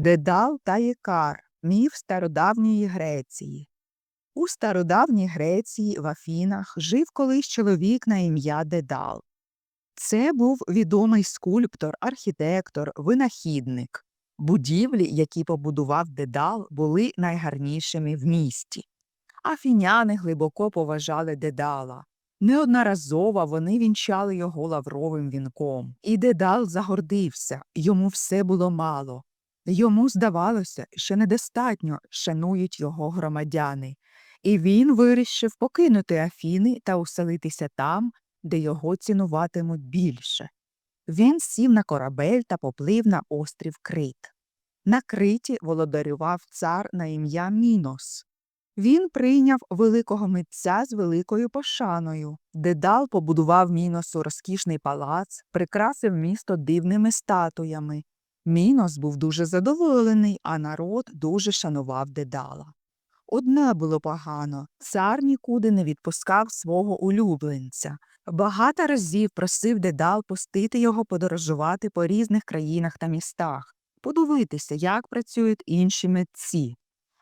Дедал та Ікар міф стародавньої Греції. У стародавній Греції в Афінах жив колись чоловік на ім'я Дедал. Це був відомий скульптор, архітектор, винахідник. Будівлі, які побудував Дедал, були найгарнішими в місті. Афіняни глибоко поважали Дедала. Неодноразово вони вінчали його лавровим вінком. І Дедал загордився, йому все було мало. Йому здавалося, що недостатньо шанують його громадяни, і він вирішив покинути Афіни та уселитися там, де його цінуватимуть більше. Він сів на корабель та поплив на острів Крит. На Криті володарював цар на ім'я Мінос. Він прийняв великого митця з великою пошаною. Дедал побудував Міносу розкішний палац, прикрасив місто дивними статуями. Мінос був дуже задоволений, а народ дуже шанував Дедала. Одне було погано цар нікуди не відпускав свого улюбленця. Багато разів просив Дедал пустити його подорожувати по різних країнах та містах, подивитися, як працюють інші митці.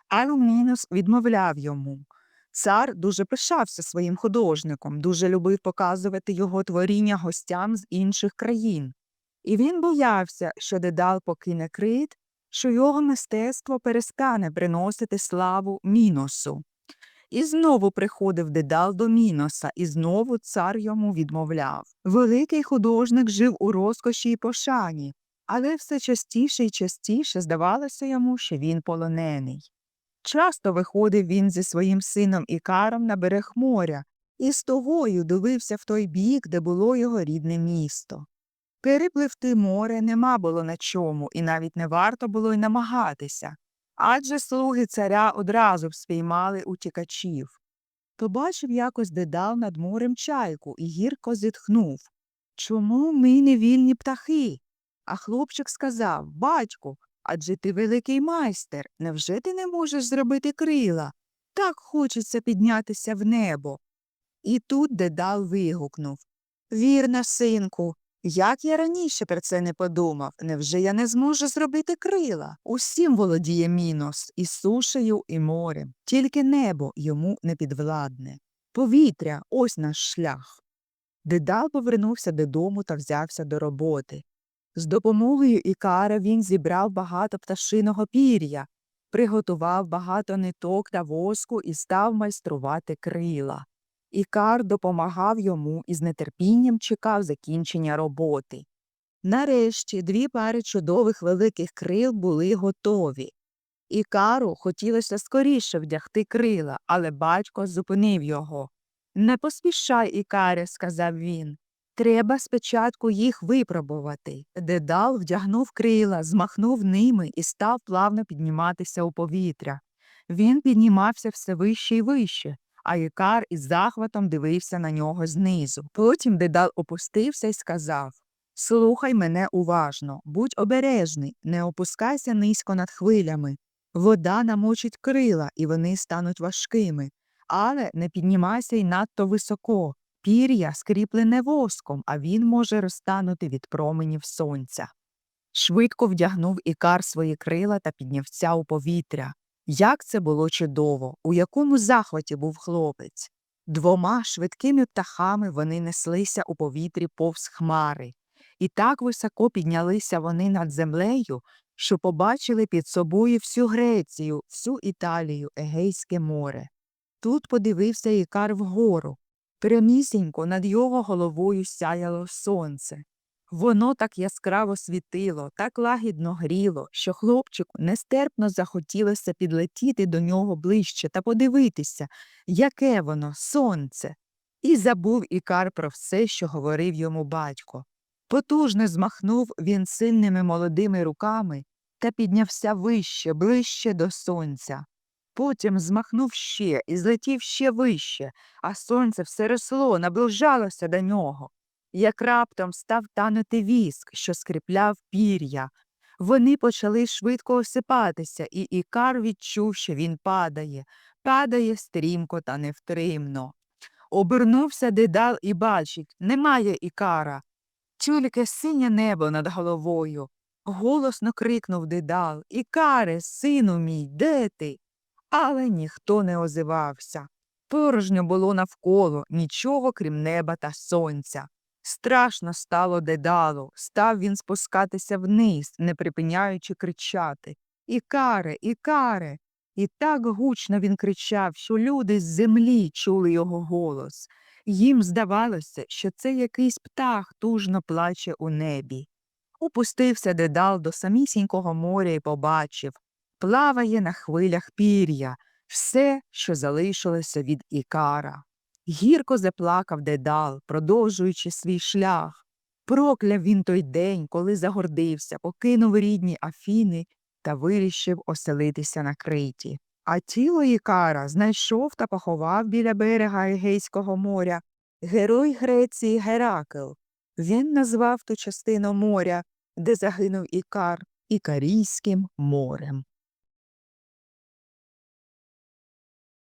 Але Мінос відмовляв йому. Цар дуже пишався своїм художником, дуже любив показувати його творіння гостям з інших країн. І він боявся, що Дедал покине крит, що його мистецтво перестане приносити славу Міносу. І знову приходив Дедал до Міноса, і знову цар йому відмовляв. Великий художник жив у розкоші й пошані, але все частіше й частіше здавалося йому, що він полонений. Часто виходив він зі своїм сином Ікаром на берег моря і з тогою дивився в той бік, де було його рідне місто. Перепливти море нема було на чому, і навіть не варто було й намагатися, адже слуги царя одразу б спіймали утікачів. Побачив якось дедал над морем чайку і гірко зітхнув Чому ми не вільні птахи? А хлопчик сказав Батьку, адже ти великий майстер. Невже ти не можеш зробити крила? Так хочеться піднятися в небо. І тут дедал вигукнув Вірно, синку, як я раніше про це не подумав, невже я не зможу зробити крила? Усім володіє мінос і сушею, і морем, тільки небо йому не підвладне. Повітря ось наш шлях. Дедал повернувся додому та взявся до роботи. З допомогою Ікара він зібрав багато пташиного пір'я, приготував багато ниток та воску і став майструвати крила. Ікар допомагав йому і з нетерпінням чекав закінчення роботи. Нарешті дві пари чудових великих крил були готові. Ікару хотілося скоріше вдягти крила, але батько зупинив його. Не поспішай, Ікаре, сказав він. Треба спочатку їх випробувати. Дедал вдягнув крила, змахнув ними і став плавно підніматися у повітря. Він піднімався все вище і вище, а Ікар із захватом дивився на нього знизу. Потім Дедал опустився і сказав Слухай мене уважно, будь обережний, не опускайся низько над хвилями. Вода намочить крила, і вони стануть важкими, але не піднімайся й надто високо. Пір'я скріплене воском, а він може розтанути від променів сонця. Швидко вдягнув Ікар свої крила та піднявся у повітря. Як це було чудово, у якому захваті був хлопець. Двома швидкими птахами вони неслися у повітрі повз хмари, і так високо піднялися вони над землею, що побачили під собою всю Грецію, всю Італію, Егейське море. Тут подивився Ікар вгору. Прямісінько над його головою сяяло сонце. Воно так яскраво світило, так лагідно гріло, що хлопчику нестерпно захотілося підлетіти до нього ближче та подивитися, яке воно сонце. І забув Ікар про все, що говорив йому батько. Потужно змахнув він сильними молодими руками та піднявся вище, ближче до сонця. Потім змахнув ще і злетів ще вище, а сонце все росло, наближалося до нього. Як раптом став танути віск, що скріпляв пір'я. Вони почали швидко осипатися, і Ікар відчув, що він падає, падає стрімко та невтримно. Обернувся дедал і бачить немає Ікара, тільки синє небо над головою. Голосно крикнув Дедал Ікаре, сину мій, де ти? Але ніхто не озивався. Порожньо було навколо нічого, крім неба та сонця. Страшно стало Дедалу, став він спускатися вниз, не припиняючи кричати Ікаре, Ікаре. І так гучно він кричав, що люди з землі чули його голос. Їм здавалося, що це якийсь птах тужно плаче у небі. Упустився Дедал до самісінького моря і побачив плаває на хвилях пір'я, все, що залишилося від Ікара. Гірко заплакав Дедал, продовжуючи свій шлях. Прокляв він той день, коли загордився, покинув рідні Афіни та вирішив оселитися на Криті. А тіло Ікара знайшов та поховав біля берега Егейського моря герой Греції Геракл. Він назвав ту частину моря, де загинув Ікар, Ікарійським морем.